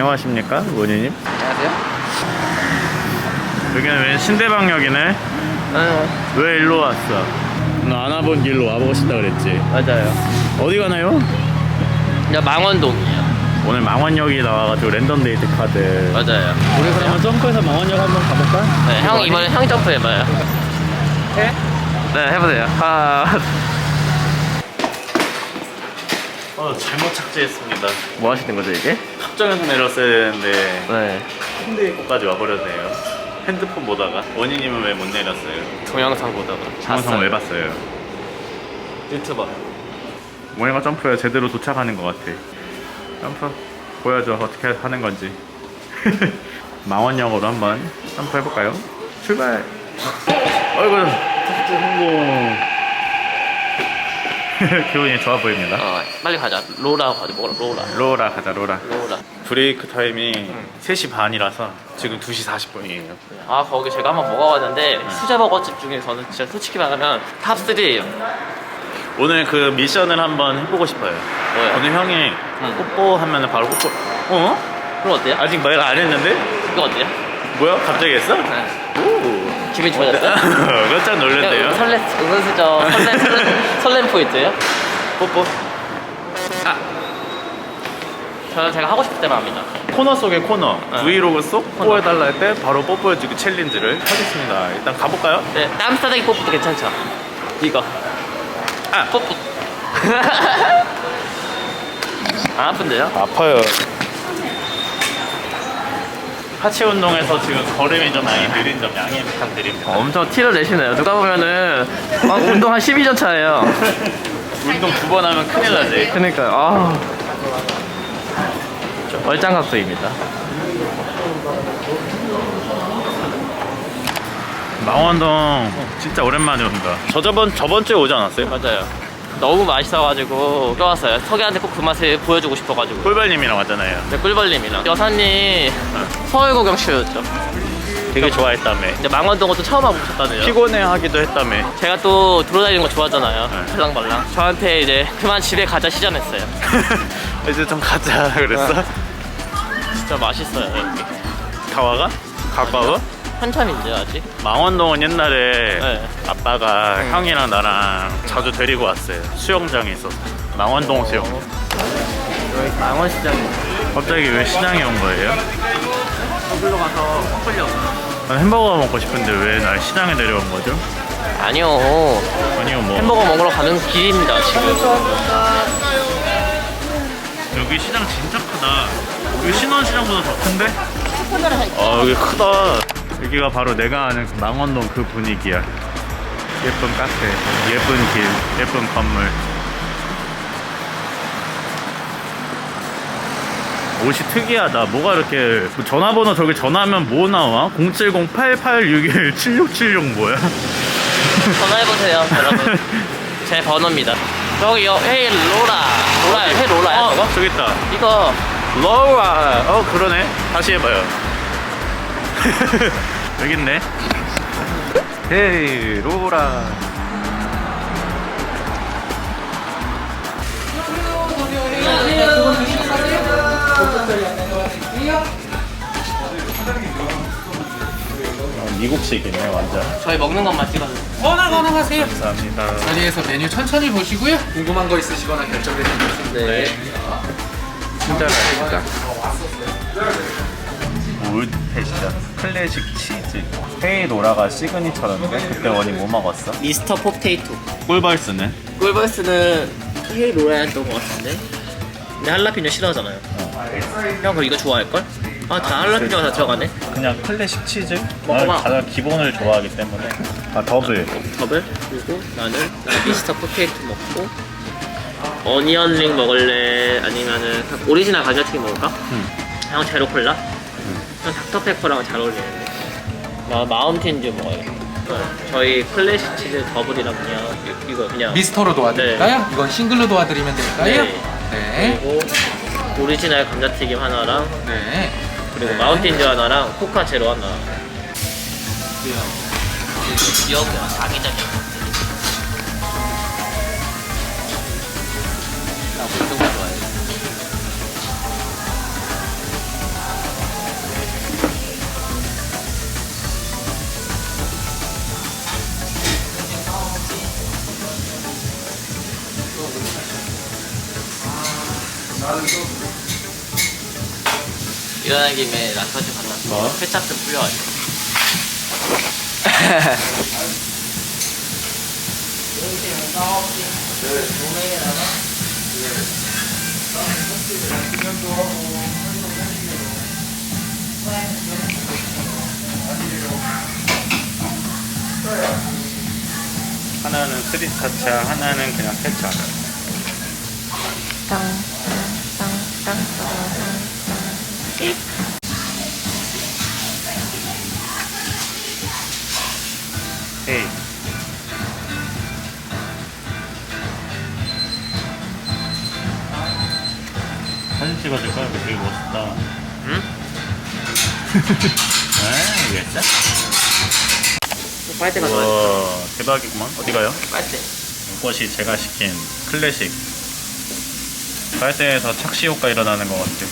안녕하십니까 원희님 안녕하세요. 여기는 왜 신대방역이네 아, 왜 일로 왔어 너안 와본 길로 와보고 싶다 그랬지 맞아요. 어디 가나요? 야 망원동이에요. 오늘 망원역이 나와가지고 랜덤 데이트 카드 맞아요. 우리 그러면 점프해서 망원역 한번 가볼까? 네, 형 이번에 형 점프 해봐요. 해? 네, 해보세요. 하. 어 잘못 착지했습니다 뭐 하시는 거죠 이게? 합정에서 내렸어야 되는데 네. 입구까지 와버렸네요 핸드폰 보다가 원희님은 왜 못 내렸어요? 동영상 보다가 영상 왜 봤어요? 유튜버. 모양가 점프에 제대로 도착하는 것 같아. 점프 보여줘 어떻게 하는 건지. 망원역으로 한번 점프 해볼까요? 출발. 어이구 성공. 기분이 좋아 보입니다. 어, 빨리 가자. 로라 가자. 먹으러 로라. 로라 가자 로라. 로라. 브레이크 타임이 3시 반이라서 지금 2시 40분이에요. 아 거기 제가 한번 먹어봤는데 수제 버거집 중에서는 진짜 솔직히 말하면 탑 3예요. 오늘 그 미션을 한번 해보고 싶어요. 뭐요? 오늘 형이 응. 뽀뽀 하면 바로 뽀뽀. 어? 그럼 어때요? 아직 말 안 했는데? 이거 어때요? 뭐야? 갑자기 했어? 네. 오. 기분이 좋아졌어요? 깜짝 놀랐네요. 설레 은근슬쩍 설렘 설렘 설렘 포인트예요? 뽀뽀. 아 저는 제가 하고 싶을 때만 합니다. 코너 속의 코너. 네. 브이로그 속 코너. 뽀해달라 할 때 바로 뽀뽀해주기 챌린지를 하겠습니다. 일단 가볼까요? 네, 땀 싸대기 뽀뽀도 괜찮죠? 이거 아, 뽀뽀. 안 아픈데요? 아파요. 하체 운동에서 지금 걸음이 좀 많이 느린 점 양해 부탁드립니다. 엄청 티를 내시네요. 누가 보면은 막 운동 한 12년 차예요. 운동 두 번 하면 큰일 나지. 그러니까요. 아. 얼짱각도입니다. 망원동 진짜 오랜만에 온다. 저 저번 저번 주에 오지 않았어요? 맞아요. 너무 맛있어가지고 껴왔어요. 석이한테 꼭 그 맛을 보여주고 싶어가지고. 꿀벌님이랑 왔잖아요. 네, 꿀벌님이랑 여사님 서울 구경 치였죠. 되게 좋아했다며. 근데 망원동은 또 처음 와보셨다네요. 피곤해하기도 했다며. 제가 또 돌아다니는 거 좋아하잖아요. 네. 발랑발랑. 저한테 이제 그만 집에 가자 시전했어요. 이제 좀 가자 그랬어. 진짜 맛있어요 여기. 다 와가? 가까워? 한참인데 아직. 망원동은 옛날에 네. 아빠가 음. 형이랑 나랑 자주 데리고 왔어요. 수영장에 있어서. 망원동 수영. 여기 망원시장이. 갑자기 왜 시장에 온 거예요? 거기로 가서 난 햄버거 먹고 싶은데 왜 날 시장에 데려온 거죠? 아니요. 아니요 뭐 햄버거 먹으러 가는 길입니다 지금. 여기 시장 진짜 크다. 여기 신원시장보다 더 큰데? 아 여기 크다. 여기가 바로 내가 아는 그 망원동 그 분위기야. 예쁜 카페, 예쁜 길, 예쁜 건물. 옷이 특이하다. 뭐가 이렇게 뭐 전화번호 저기 전화하면 뭐 나와? 070-8861-7676 뭐야? 전화해보세요 여러분. 제 번호입니다. 저기요 헤이 로라. 로라 헤이 로라야 어, 저거? 저기 있다. 이거 로라. 어 그러네. 다시 해봐요. 여기 있네. 헤이 로라. 어, 미국식이네 완전. 저희 먹는 것만 찍어주세요. 전화 가능하세요. 감사합니다. 자리에서 메뉴 천천히 보시고요. 궁금한 거 있으시거나 결정되신 거 있으면 네. 진짜 맛있다. 올드 패션 클래식 치즈 헤이 로라가 시그니처던데 그때 원이 뭐 먹었어? 미스터 포테이토. 꿀벌스는? 꿀벌스는 헤이 로라였던 것 같은데. 근데 할라피뇨 싫어하잖아요. 형 그럼 이거 좋아할걸? 아 다 할라피뇨가 다 들어가네. 그냥 클래식 치즈? 먹어봐. 나는 가장 기본을 좋아하기 때문에 아 더블 더블 그리고 나는 미스터 포테이토 먹고 어니언링 먹을래 아니면은 오리지널 감자튀김 먹을까? 응. 형 제로 콜라? 형 닥터페퍼랑 잘 어울리는데 나 마운틴 듀 먹어야겠다 저희 클래식 치즈 더블이랑 그냥 이- 이거 그냥 미스터로 도와드릴까요? 이건 싱글로 도와드리면 될까요? 네. 그리고 오리지널 감자튀김 하나랑 네. 그리고 네. 마운틴 듀 하나랑 코카 제로 하나 귀여우면 자기자기 나 이런 거 좋아 일어난 김에 라커즈 갔다 왔어. 뭐? 케찹 좀 풀려가지고. 하나는 스리타차, 하나는 그냥 케찹. 헤이. 사진 찍어줄까? 이거 되게 멋있다. 응? 아, 알겠어? 빨대가. 우와, 대박이구만. 어디 가요? 빨대. 이것이 제가 시킨 클래식. 빨대에서 착시 효과 일어나는 것 같아.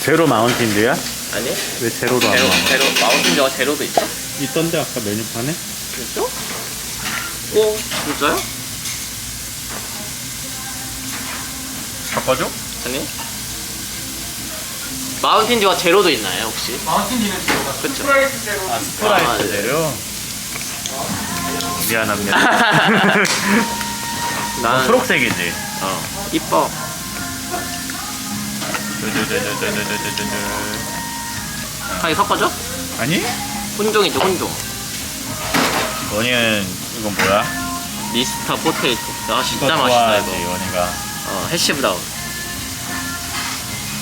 제로 마운틴드야? 아니? 왜 제로로 안 제로, 나와? 제로, 마운틴 저가 제로도 있어? 있던데 아까 메뉴판에? 진짜? 오, 진짜요? 바꿔줘? 아니? 마운틴 저가 제로도 있나요, 혹시? 마운틴지는 제로가. 그쵸. 스프라이스 제로. 아 스프라이트 아, 네. 재료? 미안합니다. 난 초록색이지? 어, 이뻐. 두두두두두두두두두. 하이 섞어줘? 아니? 혼종이죠, 혼종. 원이는 이건 뭐야? 미스터 포테이토. 아, 진짜 이거 맛있다, 좋아하지, 이거. 원이가. 어, 해시 브라운.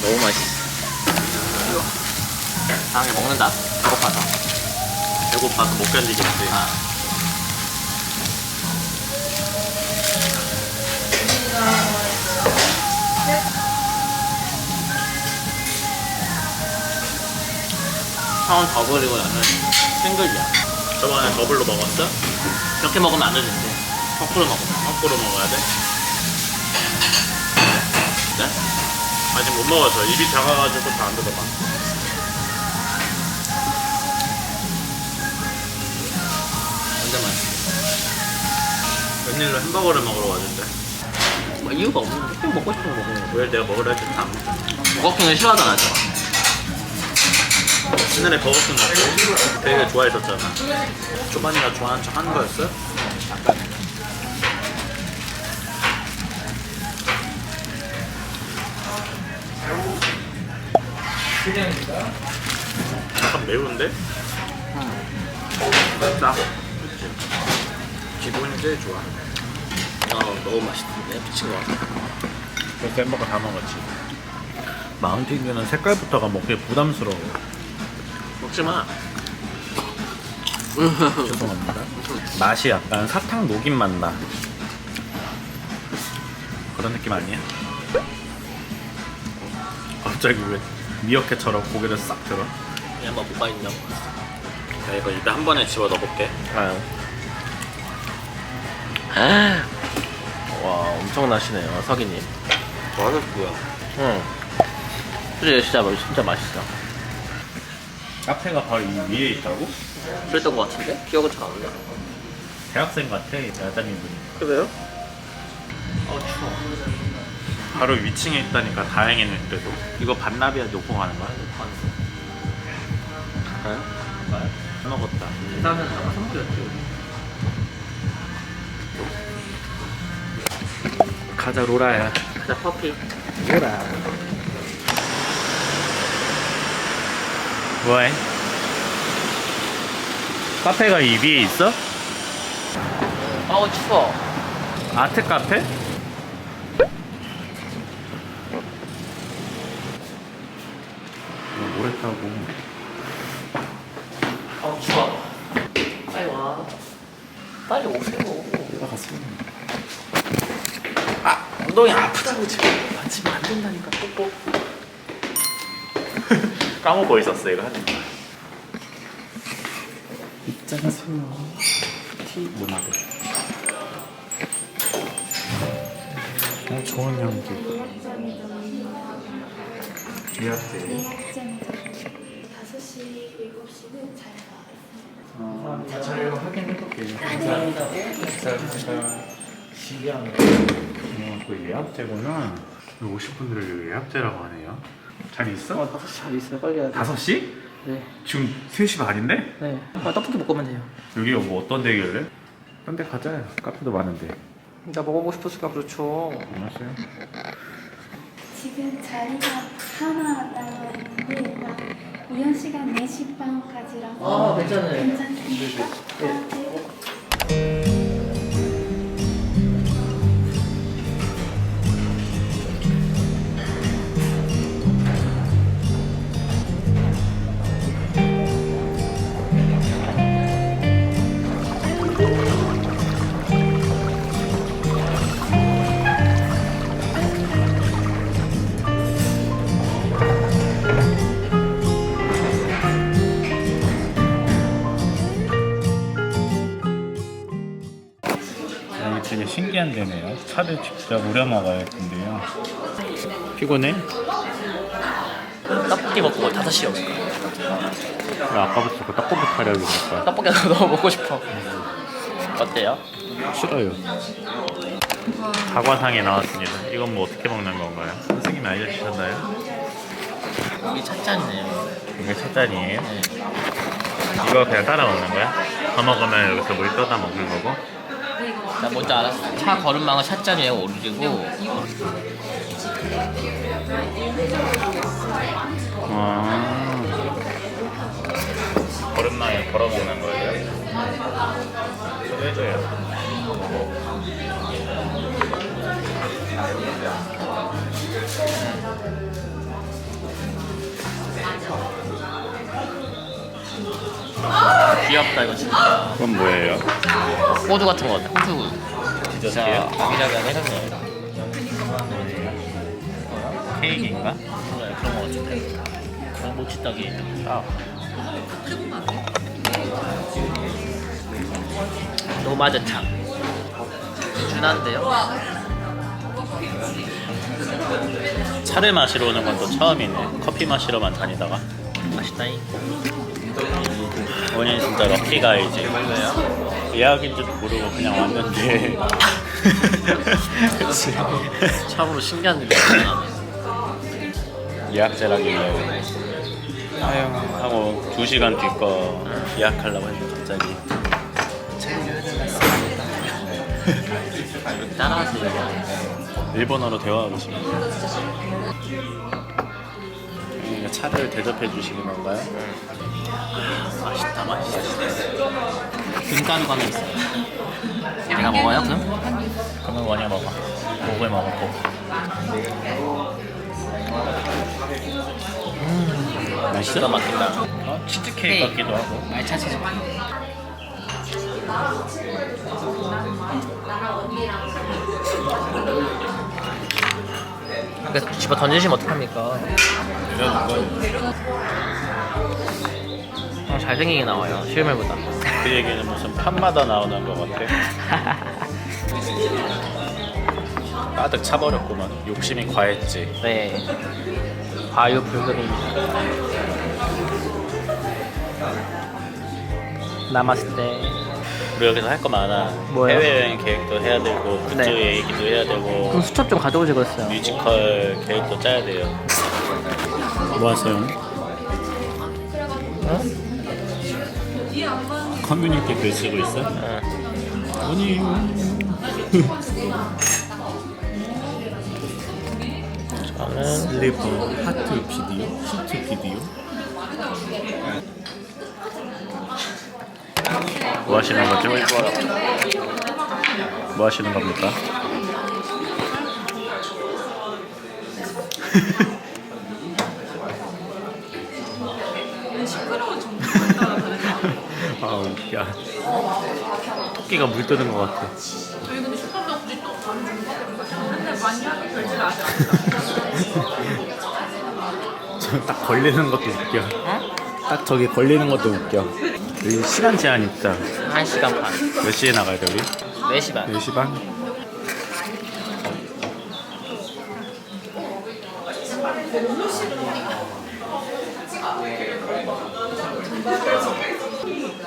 너무 맛있어. 다음에 먹는다. 배고파서. 배고파서 못 견디겠지. 아. 처음 더 버리고 나면 싱글이야. 저번에 더블로 먹었어? 이렇게 먹으면 안 되는데. 거꾸로 먹으면. 거꾸로 먹어야 돼? 네? 아직 못 먹어서 입이 작아가지고 다 안 들어가. 완전 맛있어. 웬일로 햄버거를 먹으러 왔는데 뭐 이유가 없는데. 그냥 먹고 거 먹는 거. 왜 내가 먹으라 했을 때안 먹어? 버거킹을 싫어하잖아, 저. 옛날에 버거킹 먹고 되게 좋아했었잖아 초반이가 좋아하는 척 하는 거였어요? 약간 약간 매운데? 맵다 그치 기본이 제일 좋아 어, 너무 맛있던데. 미친 거 같아. 그래서 햄버거 다 먹었지 마운틴드는 색깔부터가 먹기 부담스러워 먹지 마. 죄송합니다 맛이 약간 사탕 녹인 맛 나 그런 느낌 아니야? 갑자기 왜 미어캣처럼 고개를 싹 들어? 그냥 뭐 뭐가 있냐고. 자 이거 일단 한 번에 집어 넣어볼게 아. 와, 엄청나시네요, 석이님. 맛있고요 응. 솔직히 진짜, 맛- 진짜 맛있어. 카페가 바로 이 위에 있다고? 그랬던 것 같은데? 기억은 잘 안 나. 대학생 같아 야자님 분이 그래요? 어, 추워. 바로 위층에 있다니까 다행이네 그래도 이거 반나비야 놓고 가는 거야? 응? 잘 먹었다 일단은 아마 선물이었지. 가자 로라야 가자, 커피. 로라 뭐해? 카페가 이 위에 있어? 어우, 추워. 아트 카페? 뭘 했다고 어우, 추워. 빨리 와. 빨리 오세요. 내가 갔어 아, 엉덩이 아프다고 지금. 만지면 안 된다니까, 뽀뽀. 까먹고 있었어 이거 하는 거 입장하세요. 티 문화들 어 좋은 향기 리아테 5시, 7시는 잘 나와요. 어, 자료 확인해볼게요 감사합니다. 신기하네 어, 그 예약제구나 오실 분들을 예약제라고 하네요 잘 있어? 어, 5시 잘 있어요. 빨리 해야 돼. 5시? 네. 지금 3시 반인데? 네. 어, 떡볶이 먹으면 돼요. 여기가 뭐 어떤 데길래? 딴 데 가자 카페도 많은데 나 먹어보고 싶었으니까 그렇죠. 알았어요 지금 자리가 하나 남아 있는데 나 우연 시간 4시 반까지라서 아, 괜찮아요. 괜찮습니까? 네. 직접 우려 먹어야 된대요 피곤해? 떡볶이 먹고 5시에 올까? 나 아까부터 자꾸 떡볶이 타려고 그러니까 떡볶이 너무 먹고 싶어. 어때요? 싫어요 사과상이 나왔습니다 이건 뭐 어떻게 먹는 건가요? 선생님이 알려주셨나요? 여기 찻잔이네요. 이게 첫 잔이에요? 네. 이거 그냥 따라 먹는 거야? 더 먹으면 여기서 물 떠다 먹는 거고 나 먼저 알았어. 차 거름망은 찻잔 위에 오르고 아 거름망에 걸어 먹는 거예요? 저도 해줘요 귀엽다 이거 진짜. 그건 뭐예요? 호두 같은 거 같아. 호두. 디저트예요? 아기자기한 해산물. 케이크인가? 그런 거 같은데. 어, 모치떡이. 아 노마즈탕. 준한데요? 차를 마시러 오는 건 또 처음이네 커피 마시러만 다니다가 맛있다잉. 원인 진짜 럭키가 알지 왜요? 예약인지도 모르고 그냥 왔는데. 그치. 참으로 신기한 일이야. 예약제라길래. 아유. 하고 2시간 뒤거 예약하려고 했는데 갑자기. 따라하세요. 일본어로 대화하고 싶네 그러니까 차를 대접해 주시는 건가요? 맛있다 맛있어. 금가루가 하나 있어. 내가 먹어요 그럼? 그러면 원이 먹어 목을 먹었고 맛있어? 기가 막힌다. 어? 치즈케이크 같기도 하고 말차 치즈. 그러니까 집어 던지시면 어떡합니까? 건 어, 잘생기게 나와요. 실물보다. 그 얘기는 무슨 편마다 나오는 것 같아? 가득 차버렸구만. 욕심이 과했지. 네. 과유불급입니다 남았을 우리 여기서 할 거 많아 뭐요? 해외여행 계획도 해야 되고 굿즈 네. 얘기도 해야 되고 그럼 수첩 좀 가져오지 그랬어요 뮤지컬 계획도 짜야 돼요 뭐 하세요? 커뮤니티 글 쓰고 있어? 아니에요 저는 슬리브 하트 비디오? 히트 비디오? 뭐 하시는 거죠? 뭐 하시는 겁니까? 아 웃겨 토끼가 물 뜨는 것 같아 저희 근데 슈퍼보다 굳이 또 다른 맨날 많이 하는 결제를 아직 안 했다. 저딱 걸리는 것도 웃겨 딱 저기 걸리는 것도 웃겨 여기 시간 제한 있다 1시간 반 몇 시에 나가야 돼 우리? 4시 반 4시 반?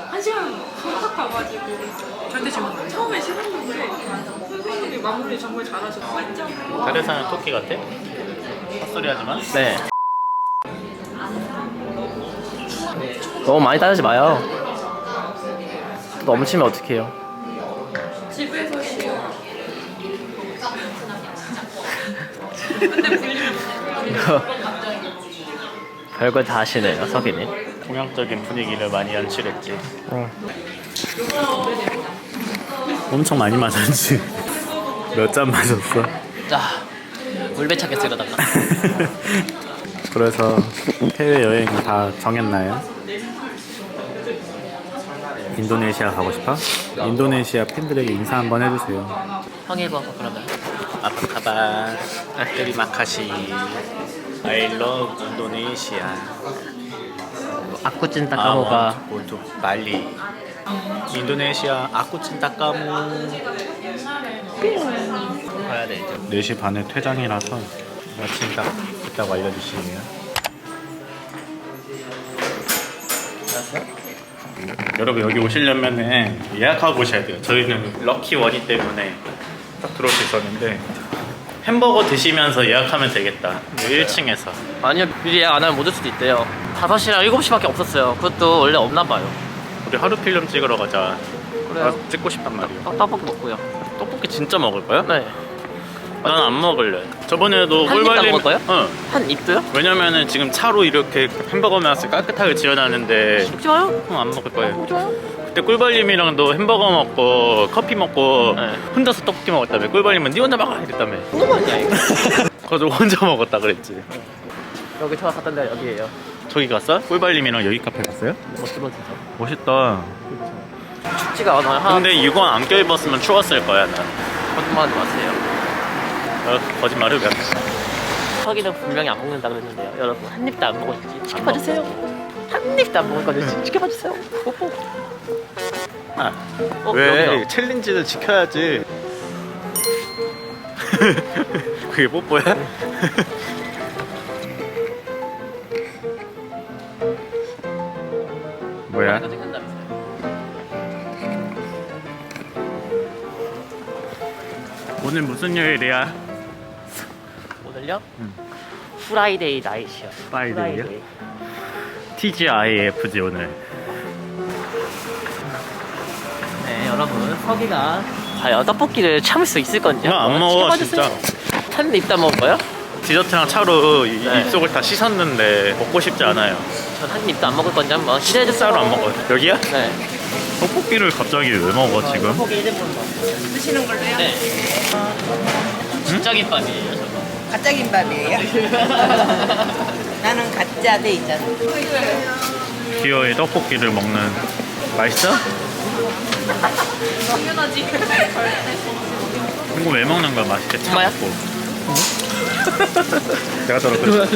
한 시간 후딱 가가지고 저한테 지금 처음에 싫었는데 선생님이 마무리 정말 잘하셨어요. 완전 다른 사람 토끼 같아? 헛소리 하지 마 네. 너무 많이 따르지 마요. 또 넘치면 어떡해요? 집에서 쉬어. 근데 불리면 별걸 다 하시네요, 석이님. 동양적인 분위기를 많이 연출했지. 엄청 많이 마셨지. 몇 잔 마셨어? 자, 물배 찾겠어 이러다가. 그래서 해외 여행 다 정했나요? 인도네시아 가고 싶어? 인도네시아 팬들에게 인사 한번 해주세요. 형이 해봐 그러면. 아파카바, 테리마카시, I love 인도네시아. 아쿠찐 따까모가 고토 발리. 인도네시아 아쿠친 타카무. 가야 돼 이제. 4시 반에 퇴장이라서 마침 딱 있다고 알려주시네요. 여러분 여기 오시려면 예약하고 오셔야 돼요. 저희는 럭키 원이 때문에 딱 들어올 수 있었는데 햄버거 드시면서 예약하면 되겠다. 1층에서. 아니요 미리 예약 안 하면 못 올 수도 있대요. 5시랑 7시밖에 없었어요. 그것도 원래 없나 봐요. 우리 하루 필름 찍으러 가자. 그래요. 나 찍고 싶단 말이에요. 떡- 떡볶이 먹고요. 떡볶이 진짜 먹을 거야? 네. 난 안 먹을래. 저번에도 한입 다 꿀벌림- 먹을 거예요? 응. 한 입도요? 왜냐면은 지금 차로 이렇게 햄버거 맛을 깨끗하게 지어놨는데 먹지 마요. 어, 안 먹을 거예요. 마요. 그때 꿀벌님이랑도 햄버거 먹고 커피 먹고 네. 혼자서 떡볶이 먹었다며. 꿀벌님은 니 혼자 먹어 이랬다며. 그거 아니야 이거. 그래서 혼자 먹었다 그랬지. 여기 처음 갔던 데가 여기예요. 저기 갔어? 꿀벌님이랑 여기 카페 갔어요? 멋지면 진짜. 멋있다. 춥지가 않아요. 하나 근데 이건 안 껴입었으면 추웠을 거야 난. 거짓말하지 마세요. 어, 거짓말을 왜? 해? 석이는 분명히 안 먹는다 그랬는데요. 여러분 한 입도 안 먹었지. 지켜봐 주세요. 한 입도 안 먹을 거지. 지켜봐 주세요. 뽀뽀. 아, 어, 왜 여기다. 챌린지를 지켜야지. 그게 뽀뽀야? 뭐야? 오늘 무슨 요일이야? 오늘요? 프라이데이 나이시요. 프라이데이요? TGIFG 오늘. 네, 여러분 석이가 과연 떡볶이를 참을 수 있을 건지 이거 안 한번 먹어, 입도 안 먹을 거예요? 디저트랑 차로 이- 네. 입속을 다 씻었는데 먹고 싶지 않아요. 전한 입도 안 먹을 건지 한번 기대해 주세요. 쌀로 안 먹어요. 여기야? 네. 떡볶이를 갑자기 왜 먹어 지금? 떡볶이 1인분 드시는 걸로요? 네. 진짜 김밥이에요. 가짜 김밥이에요? 나는 가짜 돼 있잖아. 기어의 떡볶이를 먹는 맛있어? 당연하지. 이거 왜 먹는 거야 맛있게? 참고 내가 떨어뜨렸어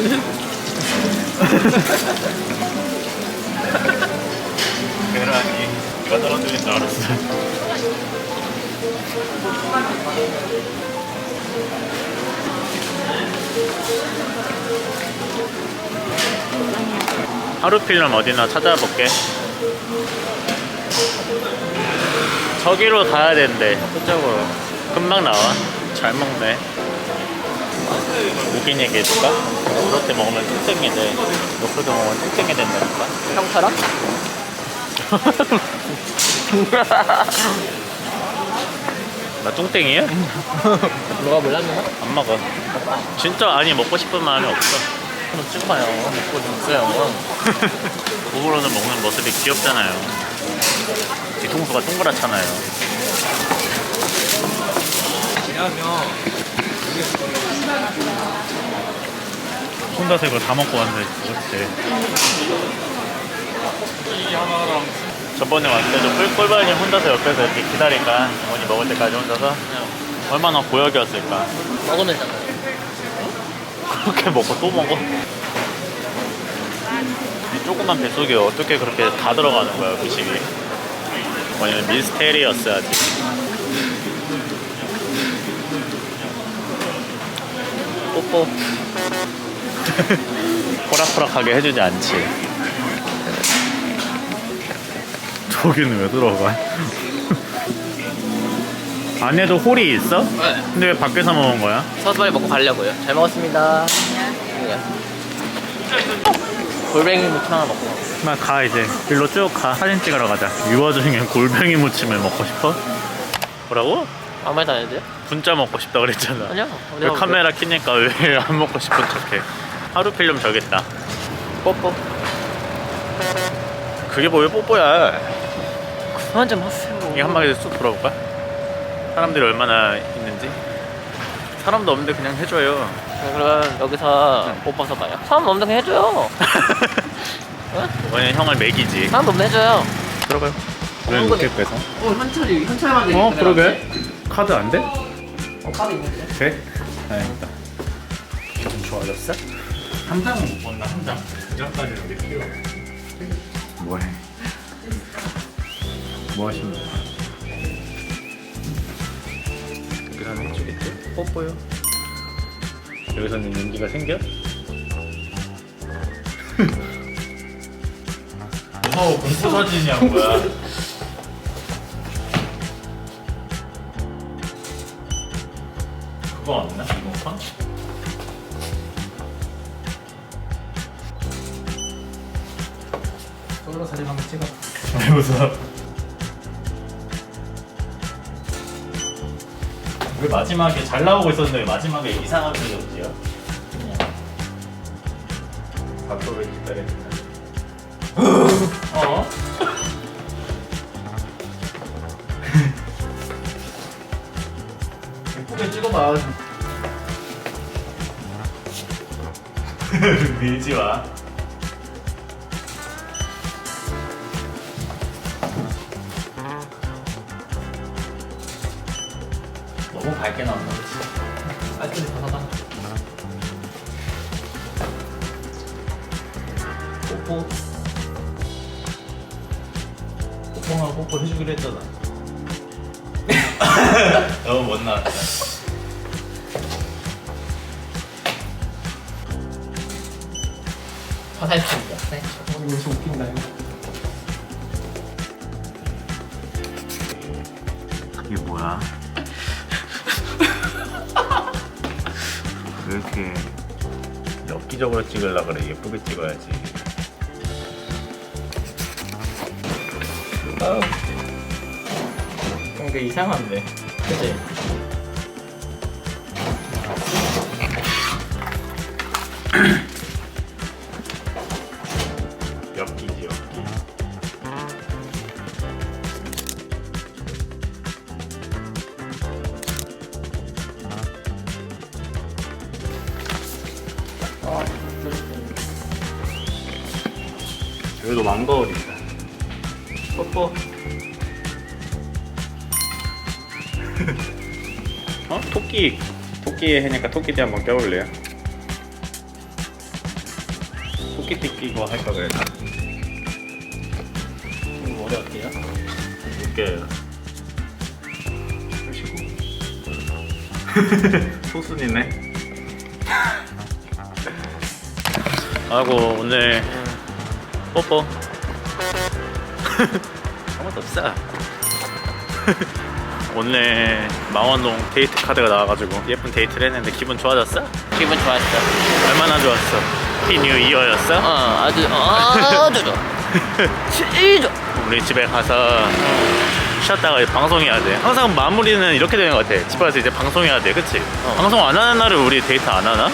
계란이 내가 떨어뜨린 줄 알았어 하루 필름 어디나 찾아볼게. 저기로 가야 된대 그쪽으로. 금방 나와. 잘 먹네. 무긴 얘기해줄까? 그렇게 먹으면 뚱땡이 돼. 그렇게 먹으면 뚱땡이 된다니까. 형처럼? 나 뚱땡이야? 뭐가 몰랐나? 안 먹어 진짜 아니 먹고 싶은 마음이 없어 그럼 찍어봐요. 먹고 있어요. 부부로는 먹는 모습이 귀엽잖아요 뒤통수가 동그랗잖아요 혼자서 이걸 다 먹고 왔는데 그렇지 저번에 왔을 때도 꿀- 꿀벌님 혼자서 옆에서 이렇게 기다리니까 어머니 먹을 때까지 혼자서 얼마나 고역이었을까. 먹으면 되잖아요. 그렇게 먹고 또 먹어? 이 조그만 뱃속에 어떻게 그렇게 다 들어가는 거야 음식이? 뭐냐면 미스테리어스하지 뽀뽀. 호락호락하게 해주지 않지 저기는 왜 들어가? 안에도 홀이 있어? 네. 근데 왜 밖에서 먹은 거야? 서서 빨리 먹고 가려고요. 잘 먹었습니다. 네. 골뱅이 무침 하나 먹고. 나가 이제 일로 쭉 가 사진 찍으러 가자 이 와중에 골뱅이 무침을 먹고 싶어? 뭐라고? 아무 말도 안 해도 돼요? 분짜 먹고 싶다 그랬잖아 아니요. 왜 카메라 키니까 왜 안 먹고 싶은 척해 하루 필름 저겠다 뽀뽀 그게 뭐 왜 뽀뽀야 그만 좀 하세요. 이게 한 마디 쑥 돌아볼까? 사람들이 얼마나 있는지 사람도 없는데 그냥 해줘요 그럼 여기서 못 봐서 봐요. 사람 없는 거 해줘요. 이번엔 형을 먹이지 사람 없는 해줘요. 들어가요 왜한 이렇게 빼서? 어 현철이 현철만 되게 어 그러게 카드 안 돼? 어 카드 있는데. 돼? 다행이다 좀 좋아졌어? 한 장은 못 본다 한장 두 장까지는 우리 필요 뭐해? 뭐 하시는 거야? 여기서는 해주겠지? 뽀뽀요 여기서는 용기가 생겨? 무서워 공포 사진이야 뭐야 그거 없나? 이모판? 솔로 사진 한번 찍어. 왜 웃어? 마지막에 잘 나오고 있었는데 왜 마지막에 이상한 표정이지요? 밥도를 기다렸다. 어? 예쁘게 찍어봐. 밀지 마. 너무 밝게 나온다, 그치? 빨리 벗어봐. 뽀뽀. 뽀뽀만 뽀뽀 해주기로 했잖아. 너무 못 나왔다. 화살입니다. 네. 어, 이거 좀 웃긴다 이거. 이게 뭐야? 이렇게 엽기적으로 찍으려 그래? 예쁘게 찍어야지. 아, 뭔가 이상한데. 그치? 토끼 해니까 토끼띠 한번 껴볼래요? 토끼띠 끼고 할까 그랬나? 이거 머리 어때요? 웃겨요. 소순이네. 아이고 오늘 뽀뽀. 아무것도 없어. 오늘 망원동 데이트 카드가 나와가지고 예쁜 데이트를 했는데 기분 좋아졌어? 기분 좋았어. 얼마나 좋았어? 피뉴 이어였어? 어 아주 아주 좋아. 진짜. 우리 집에 가서 쉬었다가 방송해야 돼. 항상 마무리는 이렇게 되는 것 같아. 집에 가서 이제 방송해야 돼. 그치? 방송 안 하는 날은 우리 데이트 안 하나?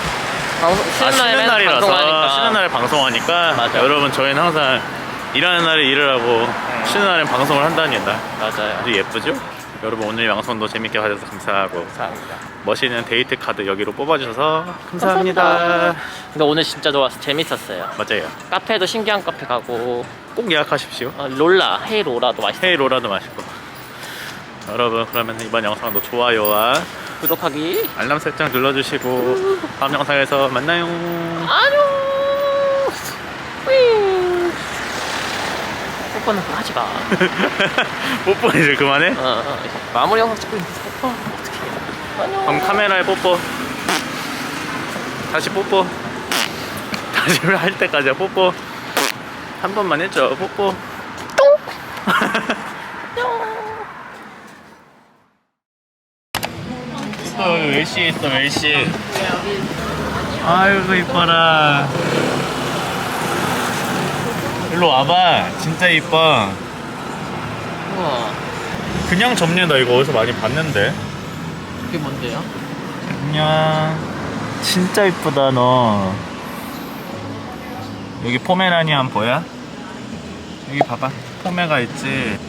방송 아, 쉬는 날이라서 방송하니까. 쉬는 날에 방송하니까 맞아. 여러분 저희는 항상 일하는 날에 일을 하고 쉬는 날엔 방송을 한다니다 맞아요. 아주 예쁘죠? 여러분 오늘 방송도 재밌게 봐주셔서 감사하고 감사합니다. 멋있는 데이트 카드 여기로 뽑아주셔서 감사합니다. 근데 오늘 진짜 좋았어. 재밌었어요. 맞아요. 카페도 신기한 카페 가고 꼭 예약하십시오. 어, 롤라 헤이 로라도 맛있어. 헤이 로라도 맛있고. 여러분 그러면 이번 영상도 좋아요와 구독하기. 알람 설정 눌러주시고 다음 영상에서 만나요. 안녕. 윙. 뽀뽀는 하지 마. 뽀뽀 이제 그만해. 어, 어. 마무리 영상 찍고 있는데 뽀뽀 어떻게? 안녕. 그럼 카메라에 뽀뽀. 다시 뽀뽀. 다시 할 때까지 뽀뽀. 한 번만 했죠. 뽀뽀. 또 웰시 있어 웰시. 아이고 이뻐라. 일로 와봐. 진짜 이뻐. 우와 그냥 나 이거 어디서 많이 봤는데. 그게 뭔데요? 안녕. 진짜 이쁘다 너. 여기 포메라니안 보여? 여기 봐봐. 포메가 있지.